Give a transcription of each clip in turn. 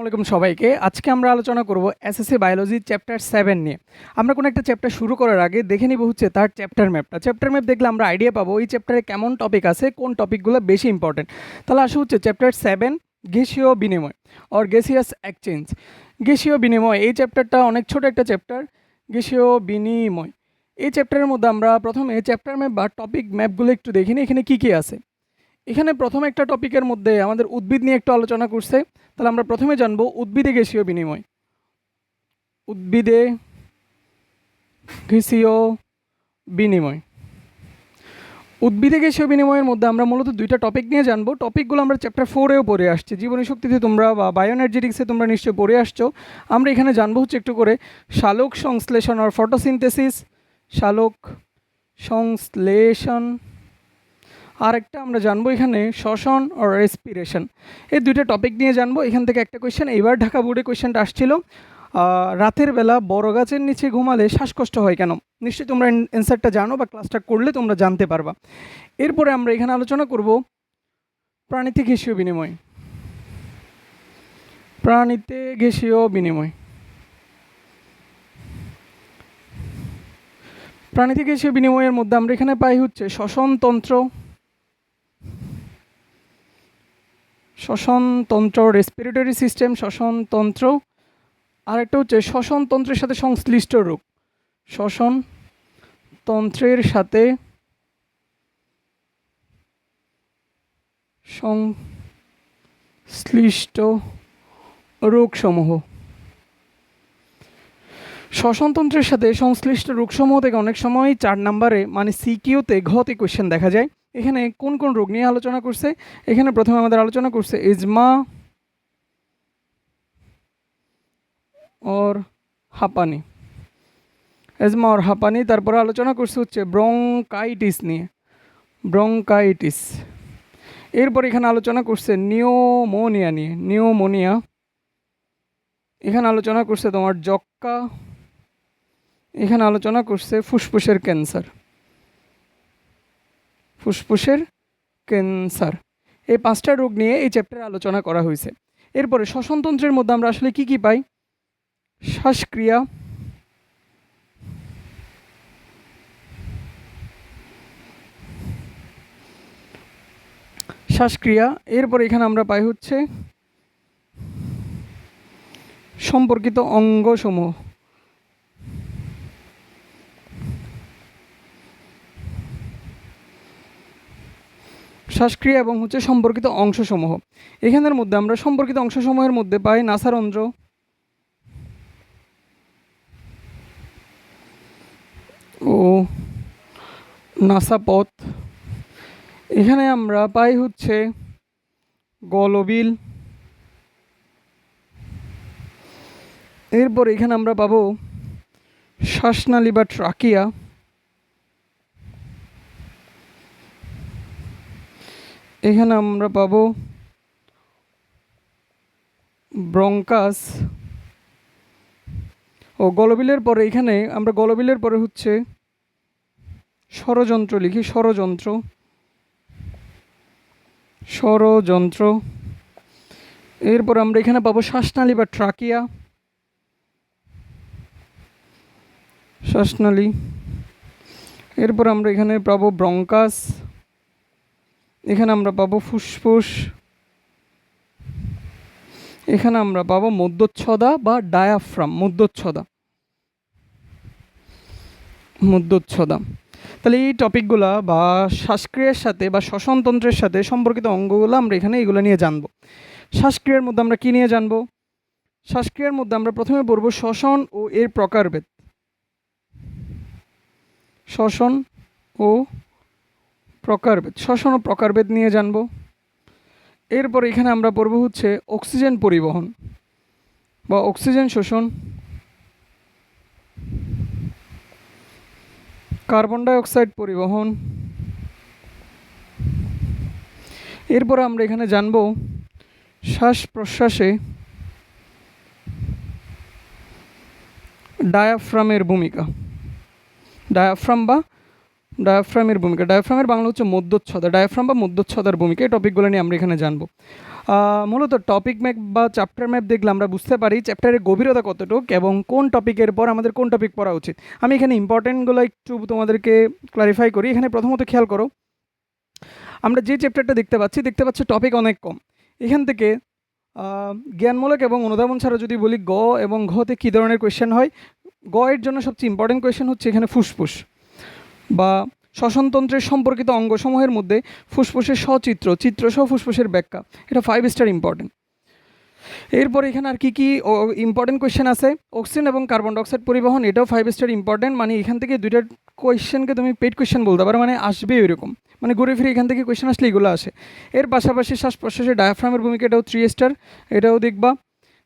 আলাইকুম সবাইকে। আজকে আমরা আলোচনা করব এসএসসি বায়োলজি চ্যাপ্টার সেভেন নিয়ে। আমরা কোনো একটা চ্যাপ্টার শুরু করার আগে দেখে নিব হচ্ছে তার চ্যাপ্টার ম্যাপটা চ্যাপ্টার ম্যাপ দেখলে আমরা আইডিয়া পাবো এই চ্যাপ্টারে কেমন টপিক আছে, কোন টপিকগুলো বেশি ইম্পর্টেন্ট তাহলে আসা হচ্ছে চ্যাপ্টার সেভেন গ্যাসীয় বিনিময় অর গেসিয়াস এক্সচেঞ্জ গ্যাসীয় বিনিময়, এই চ্যাপ্টারটা অনেক ছোট একটা চ্যাপ্টার গ্যাসীয় বিনিময়, এই চ্যাপ্টারের মধ্যে আমরা প্রথমে চ্যাপ্টার ম্যাপ বা টপিক ম্যাপগুলো একটু দেখি নিই, এখানে কী কী আছে। এখানে প্রথম একটা টপিকের মধ্যে আমাদের উদ্ভিদ নিয়ে একটু আলোচনা করছে। তাহলে আমরা প্রথমে জানব উদ্ভিদে গ্যাসীয় বিনিময়। উদ্ভিদে গ্যাসীয় বিনিময়। উদ্ভিদে গ্যাসীয় বিনিময়ের মধ্যে আমরা মূলত দুইটা টপিক নিয়ে জানব। টপিকগুলো আমরা চ্যাপ্টার ফোরেও পড়ে আসছি। জীবনী শক্তিতে তোমরা বা বায়োএনার্জেটিক্সে তোমরা নিশ্চয়ই পড়ে আসছো। আমরা এখানে জানব হচ্ছে একটু করে শালক সংশ্লেষণ আর ফটোসিনথেসিস শালক সংশ্লেষণ আর একটা আমরা জানব এখানে শ্বসন ও রেসপিরেশন। এই দুইটা টপিক নিয়ে জানব। এখান থেকে একটা কোয়েশ্চেন এইবার ঢাকা বোর্ডে কোয়েশ্চেনটা আসছিল রাতের বেলা বড় গাছের নিচে ঘুমালে শ্বাসকষ্ট হয় কেন? নিশ্চয়ই তোমরা অ্যান্সারটা জানো বা ক্লাসটা করলে তোমরা জানতে পারবা। এরপরে আমরা এখানে আলোচনা করব প্রাণীতে গ্যাসীয় বিনিময়। প্রাণীতে গ্যাসীয় বিনিময়। প্রাণীতে গ্যাসীয় বিনিময়ের মধ্যে আমরা এখানে পাই হচ্ছে শ্বসনতন্ত্র। শ্বসনতন্ত্র রেসপিরেটরি সিস্টেম শ্বসনতন্ত্র আরেকটা হচ্ছে শ্বসনতন্ত্রের সাথে সংশ্লিষ্ট রোগ শ্বসন তন্ত্রের সাথে সংশ্লিষ্ট রোগসমূহ। শ্বসনতন্ত্রের সাথে সংশ্লিষ্ট রোগসমূহ থেকে অনেক সময় চার নম্বরে মানে সিকিউতে ঘতে কোয়েশ্চেন দেখা যায়। এখানে কোন কোন রোগ নিয়ে আলোচনা করছে? এখানে প্রথমে আমাদের আলোচনা করছে ইজমা ওর হাঁপানি। এজমা ওর হাঁপানি, তারপরে আলোচনা করছে হচ্ছে ব্রঙ্কাইটিস নিয়ে। ব্রঙ্কাইটিস। এরপর এখানে আলোচনা করছে নিউমোনিয়া নিয়ে। নিউমোনিয়া। এখানে আলোচনা করছে তোমার যক্কা। এখানে আলোচনা করছে ফুসফুসের ক্যান্সার। ফুসফুসের ক্যান্সার। এই পাঁচটা রোগ নিয়ে এই চ্যাপ্টারে আলোচনা করা হয়েছে। এরপরে শ্বসনতন্ত্রের মধ্যে আমরা আসলে কি কি পাই? শ্বাসক্রিয়া শ্বাসক্রিয়া, এরপরে এখানে আমরা পাই হচ্ছে সম্পর্কিত অঙ্গসমূহ। শ্বাসক্রিয়া এবং হচ্ছে সম্পর্কিত অংশসমূহ। এখানের মধ্যে আমরা সম্পর্কিত অংশসমূহের মধ্যে পাই নাসারন্ধ্র ও নাসাপথ। এখানে আমরা পাই হচ্ছে গলবিল। এরপর এখানে আমরা পাবো শ্বাসনালী বা ট্রাকিয়া। এখানে আমরা পাব ব্রঙ্কাস ও গলবিলের পরে এখানে আমরা গলবিলের পরে হচ্ছে ষড়যন্ত্র লিখি, ষড়যন্ত্র। ষড়যন্ত্র। এরপর আমরা এখানে পাবো শ্বাসনালী বা ট্রাকিয়া। শ্বাসনালী। এরপর আমরা এখানে পাবো ব্রঙ্কাস। এখানে আমরা পাবো ফুসফুস। এখানে আমরা পাবো মধ্যচ্ছদা বা ডায়াফ্রাম মধ্যচ্ছদা। মধ্যচ্ছদা। তাহলে এই টপিকগুলা বা শ্বাসক্রিয়ার সাথে বা শ্বসনতন্ত্রের সাথে সম্পর্কিত অঙ্গগুলো আমরা এখানে এগুলো নিয়ে জানব। শ্বাসক্রিয়ার মধ্যে আমরা কী নিয়ে জানব? শ্বাসক্রিয়ার মধ্যে আমরা প্রথমে পড়ব শ্বসন ও এর প্রকারভেদ। শ্বসন ও প্রকারভেদ, শ্বসন প্রকারভেদ নিয়ে জানব। এরপর এখানে আমরা পড়ব হচ্ছে অক্সিজেন পরিবহন বা অক্সিজেন শোষণ। কার্বন ডাই অক্সাইড পরিবহন। এরপর আমরা এখানে জানব শ্বাস প্রশ্বাসে ডায়াফ্রামের ভূমিকা। ডায়াফ্রাম বা ডায়াফ্রামের ভূমিকা। ডায়াফ্রামের বাংলা হচ্ছে মধ্যচ্ছদা। ডায়াফ্রাম বা মধ্যচ্ছদার ভূমিকা, এই টপিকগুলো নিয়ে আমরা এখানে জানব। মূলত টপিক ম্যাপ বা চ্যাপ্টার ম্যাপ দেখলে আমরা বুঝতে পারি চ্যাপ্টারের গভীরতা কতটুক এবং কোন টপিকের পর আমাদের কোন টপিক পড়া উচিত। আমি এখানে ইম্পর্টেন্টগুলো একটু তোমাদেরকে ক্লারিফাই করি। এখানে প্রথমত খেয়াল করো, আমরা যে চ্যাপ্টারটা দেখতে পাচ্ছি দেখতে পাচ্ছি টপিক অনেক কম। এখান থেকে জ্ঞানমূলক এবং অনুধাবন ছাড়া যদি বলি গ এবং ঘতে কী ধরনের কোয়েশ্চেন হয়, গ এর জন্য সবচেয়ে ইম্পর্টেন্ট কোয়েশ্চেন হচ্ছে এখানে ফুসফুস। বা শ্বসনতন্ত্রের সম্পর্কিত অঙ্গসমূহের মধ্যে ফুসফুসের সচিত্র, চিত্রসহ ফুসফুসের ব্যাখ্যা। এটা ফাইভ স্টার ইম্পর্টেন্ট এরপর এখানে আর কি কি ইম্পর্টেন্ট কোয়েশ্চেন আছে। অক্সিজেন এবং কার্বন ডাইঅক্সাইড পরিবহন, এটাও ফাইভ স্টার ইম্পর্টেন্ট মানে এখান থেকে দুইটা কোয়েশ্চেনকে তুমি পেড কোয়েশ্চেন বলতে পারো মানে আসবে এরকম। মানে ঘুরে ফিরে এখান থেকে কোয়েশ্চেন আসলে এগুলো আসে। এর পাশাপাশি শ্বাস প্রশ্বাসের ডায়াফ্রামের ভূমিকা এটাও থ্রি স্টার এটাও দেখবা।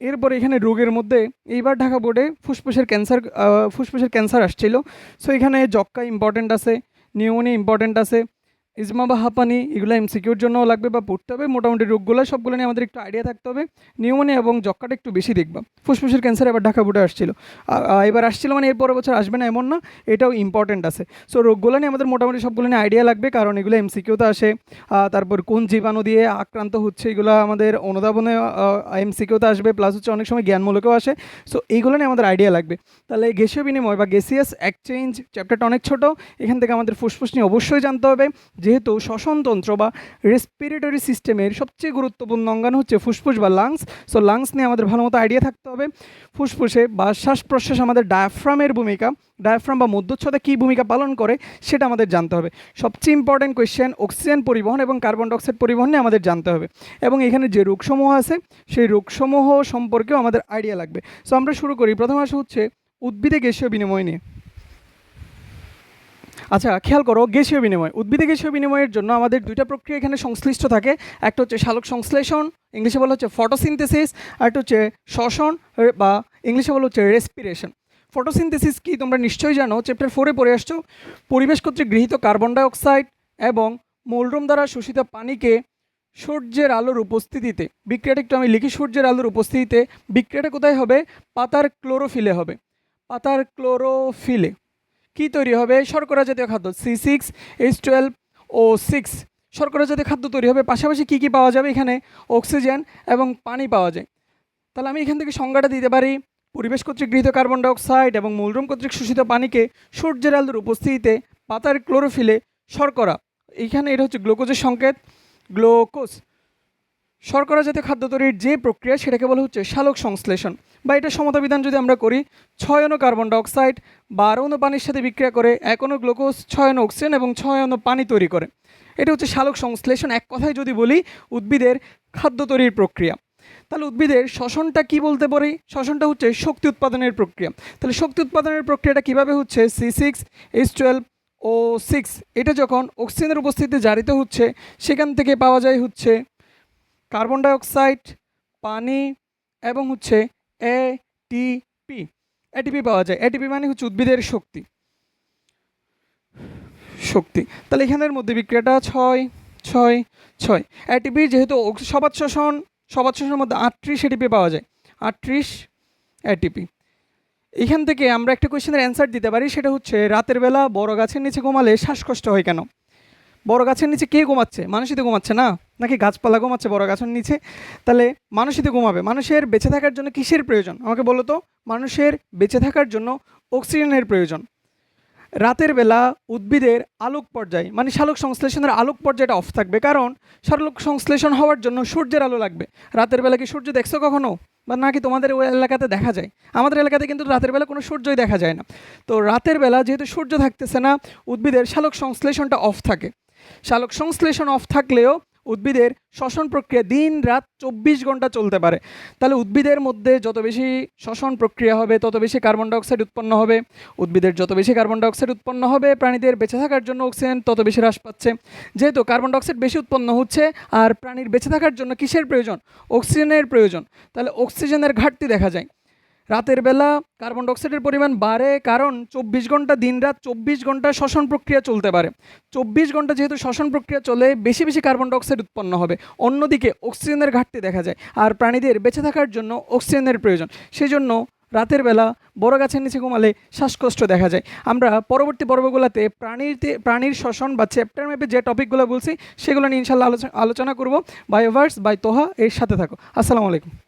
এরপর এখানে রোগের মধ্যে, এইবার ঢাকা বোর্ডে ফুসফুসের ক্যান্সার ফুসফুসের ক্যান্সার আসছিল। সো এখানে যক্কা ইম্পর্টেন্ট আছে, নিউমোনিয়া ইম্পর্টেন্ট আছে ইজমা বা হাঁপানি এগুলো এমসিকিউর জন্য লাগবে বা পড়তে হবে। মোটামুটি রোগগুলো, সবগুলো নিয়ে আমাদের একটু আইডিয়া থাকতে হবে। নিউমোনিয়া এবং যক্কাটা একটু বেশি দেখবা। ফুসফুসের ক্যান্সার এবার ঢাকা বোর্ডে আসছিল। এবার আসছিল মানে এর পরের বছর আসবে না, এমন না। এটাও ইম্পর্টেন্ট আছে। সো রোগগুলো নিয়ে আমাদের মোটামুটি সবগুলো নিয়ে আইডিয়া লাগবে। কারণ এগুলো এমসিকিউতে আসে। তারপর কোন জীবাণু দিয়ে আক্রান্ত হচ্ছে এগুলো আমাদের অনুধাবনে এমসিকিউতে আসবে। প্লাস হচ্ছে অনেক সময় জ্ঞানমূলকেও আসে। সো এইগুলো নিয়ে আমাদের আইডিয়া লাগবে। তাহলে গ্যাসীয় বিনিময় বা গেসিয়াস এক্সচেঞ্জ চ্যাপ্টারটা অনেক ছোট। এখান থেকে আমাদের ফুসফুস নিয়ে অবশ্যই জানতে হবে। যেহেতু শ্বসনতন্ত্র বা রেসপিরেটরি সিস্টেমের সবচেয়ে গুরুত্বপূর্ণ অঙ্গাণু হচ্ছে ফুসফুস বা লাংস সো লাংস নিয়ে আমাদের ভালো মতো আইডিয়া থাকতে হবে। ফুসফুসে বা শ্বাস প্রশ্বাস আমাদের ডায়াফ্রামের ভূমিকা ডায়াফ্রাম বা মধ্যচ্ছদা কী ভূমিকা পালন করে সেটা আমাদের জানতে হবে। সবচেয়ে ইম্পর্ট্যান্ট কোয়েশ্চেন অক্সিজেন পরিবহন এবং কার্বন ডাইঅক্সাইড পরিবহন নিয়ে আমাদের জানতে হবে। এবং এখানে যে রোগসমূহ আছে, সেই রোগসমূহ সম্পর্কেও আমাদের আইডিয়া লাগবে। সো আমরা শুরু করি। প্রথম আসে হচ্ছে উদ্ভিদে গ্যাসীয় বিনিময় নিয়ে। আচ্ছা খেয়াল করো, গ্যাসীয় বিনিময়। উদ্ভিদে গ্যাসীয় বিনিময়ের জন্য আমাদের দুইটা প্রক্রিয়া এখানে সংশ্লিষ্ট থাকে। একটা হচ্ছে শালক সংশ্লেষণ, ইংলিশে বলা হচ্ছে ফটোসিনথেসিস একটা হচ্ছে শ্বসন বা ইংলিশে বলা হচ্ছে রেসপিরেশন। ফটোসিনথেসিস কি তোমরা নিশ্চয়ই জানো? চ্যাপ্টার ফোরে পড়ে আসছো। পরিবেশ কর্তৃক গৃহীত কার্বন ডাইঅক্সাইড এবং মোলরুম দ্বারা শোষিত পানিকে সূর্যের আলোর উপস্থিতিতে, বিক্রিয়াটা একটু আমি লিখি, সূর্যের আলোর উপস্থিতিতে, বিক্রিয়াটা কোথায় হবে? পাতার ক্লোরোফিলে হবে। পাতার ক্লোরোফিলে কি তৈরি হবে? শর্করা জাতীয় খাদ্য C six H twelve O six শর্করা জাতীয় খাদ্য তৈরি হবে, পাশাপাশি কী কী পাওয়া যাবে এখানে? অক্সিজেন এবং পানি পাওয়া যায়। তাহলে আমি এখান থেকে সংজ্ঞাটা দিতে পারি। পরিবেশ কর্তৃক গৃহীত কার্বন ডাইঅক্সাইড এবং মূলরুম কর্তৃক শোষিত পানিকে সূর্যের আলোর উপস্থিতিতে পাতার ক্লোরোফিলে শর্করা। এইখানে এটা হচ্ছে গ্লুকোজের সংকেত। গ্লুকোজ। শর্করা জাতীয় খাদ্য তৈরির যে প্রক্রিয়া, সেটাকে বলা হচ্ছে শালক সংশ্লেষণ। বা এটা সমতাবিধান যদি আমরা করি, ছয় অণু কার্বন ডাইঅক্সাইড বারো অণু পানির সাথে বিক্রিয়া করে এক অণু গ্লুকোজ, ছয় অণু অক্সিজেন এবং ছয় অণু পানি তৈরি করে। এটা হচ্ছে শালক সংশ্লেষণ। এক কথায় যদি বলি, উদ্ভিদের খাদ্য তৈরির প্রক্রিয়া। তাহলে উদ্ভিদের শ্বসনটা কি বলতে পারি? শ্বসনটা হচ্ছে শক্তি উৎপাদনের প্রক্রিয়া। তাহলে শক্তি উৎপাদনের প্রক্রিয়াটা কীভাবে হচ্ছে? C six, H twelve, O six. এটা যখন অক্সিজেনের উপস্থিতিতে জারিত হচ্ছে, সেখান থেকে পাওয়া যায় হচ্ছে কার্বন ডাইঅক্সাইড, পানি এবং হচ্ছে এটিপি এটিপি পাওয়া যায়। এটিপি মানে হচ্ছে উদ্ভিদের শক্তি। শক্তি। তাহলে এখানের মধ্যে বিক্রিয়াটা ছয় ছয় ছয়। এটিপি যেহেতু সবাত শোষণ সবাত শোষণের মধ্যে আটত্রিশ এটিপি পাওয়া যায়। আটত্রিশ এটিপি এখান থেকে আমরা একটা কোয়েশ্চেনের অ্যান্সার দিতে পারি, সেটা হচ্ছে, রাতের বেলা বড় গাছের নিচে ঘুমালে শ্বাসকষ্ট হয় কেন? বড় গাছের নিচে কে ঘুমাচ্ছে? মানুষই তো ঘুমাচ্ছে না। নাকি গাছপালা ঘুমাচ্ছে বড় গাছের নিচে? তাহলে মানুষই তো ঘুমাবে। মানুষের বেঁচে থাকার জন্য কিসের প্রয়োজন? আমাকে বলো তো। মানুষের বেঁচে থাকার জন্য অক্সিজেনের প্রয়োজন। রাতের বেলা উদ্ভিদের আলোক পর্যায় মানে শালক সংশ্লেষণের আলোক পর্যায়টা অফ থাকবে। কারণ শালক সংশ্লেষণ হওয়ার জন্য সূর্যের আলো লাগবে। রাতের বেলা কি সূর্য দেখছ কখনো? বা নাকি তোমাদের ওই এলাকাতে দেখা যায়? আমাদের এলাকাতে কিন্তু রাতের বেলা কোনো সূর্যই দেখা যায় না। তো রাতের বেলা যেহেতু সূর্য থাকতেছে না, উদ্ভিদের শালক সংশ্লেষণটা অফ থাকে। শালক সংশ্লেষণ অফ থাকলেও উদ্ভিদের শ্বসন প্রক্রিয়া দিন রাত চব্বিশ ঘণ্টা চলতে পারে। তাহলে উদ্ভিদের মধ্যে যত বেশি শ্বসন প্রক্রিয়া হবে, তত বেশি কার্বন ডাইঅক্সাইড উৎপন্ন হবে। উদ্ভিদের যত বেশি কার্বন ডাইঅক্সাইড উৎপন্ন হবে, প্রাণীদের বেঁচে থাকার জন্য অক্সিজেন তত বেশি হ্রাস পাচ্ছে। যেহেতু কার্বন ডাইঅক্সাইড বেশি উৎপন্ন হচ্ছে, আর প্রাণীর বেঁচে থাকার জন্য কিসের প্রয়োজন? অক্সিজেনের প্রয়োজন। তাহলে অক্সিজেনের ঘাটতি দেখা যায়। রাতের বেলা কার্বন ডাইঅক্সাইডের পরিমাণ বাড়ে কারণ চব্বিশ ঘণ্টা দিন রাত চব্বিশ ঘণ্টা শ্বসন প্রক্রিয়া চলতে পারে। চব্বিশ ঘণ্টা যেহেতু শ্বসন প্রক্রিয়া চলে, বেশি বেশি কার্বন ডাইঅক্সাইড উৎপন্ন হবে। অন্যদিকে অক্সিজেনের ঘাটতি দেখা যায় আর প্রাণীদের বেঁচে থাকার জন্য অক্সিজেনের প্রয়োজন। সেই জন্য রাতের বেলা বড় গাছের নিচে ঘুমালে শ্বাসকষ্ট দেখা যায়। আমরা পরবর্তী পর্বগুলোতে প্রাণীতে, প্রাণীর শ্বসন বা চ্যাপ্টার ম্যাপে যে টপিকগুলো বলছি, সেগুলো নিয়ে ইনশাল্লাহ আলোচনা আলোচনা করব। বায়োভার্স বাই তোহা, এর সাথে থাকো। আসসালামু আলাইকুম।